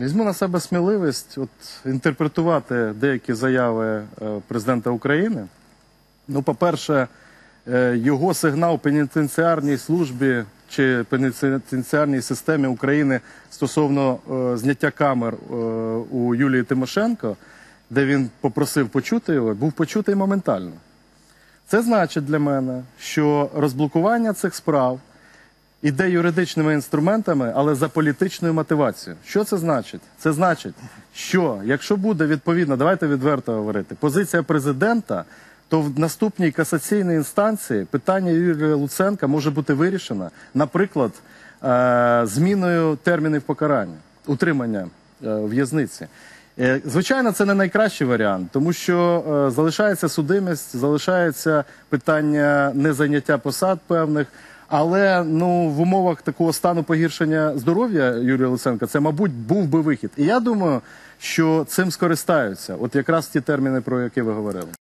Візьму на себе сміливість от, інтерпретувати деякі заяви е, президента України. Ну, по-перше, е, його сигнал пенітенціарній службі чи пенітенціарній системі України стосовно е, зняття камер у Юлії Тимошенко, де він попросив почути його, був почутий моментально. Це значить для мене, що розблокування цих справ іде юридичними інструментами, але за політичною мотивацією. Що це значить? Це значить, що якщо буде відповідно, давайте відверто говорити, позиція президента, то в наступній касаційній інстанції питання Юрія Луценка може бути вирішено, наприклад, е, зміною термінів покарання, утримання е, в'язниці. Е, Звичайно, це не найкращий варіант, тому що залишається судимість, залишається питання незайняття посад певних. Але ну в умовах такого стану погіршення здоров'я Юрія Луценка це, мабуть, був би вихід. І я думаю, що цим скористаються. От якраз ті терміни, про які ви говорили.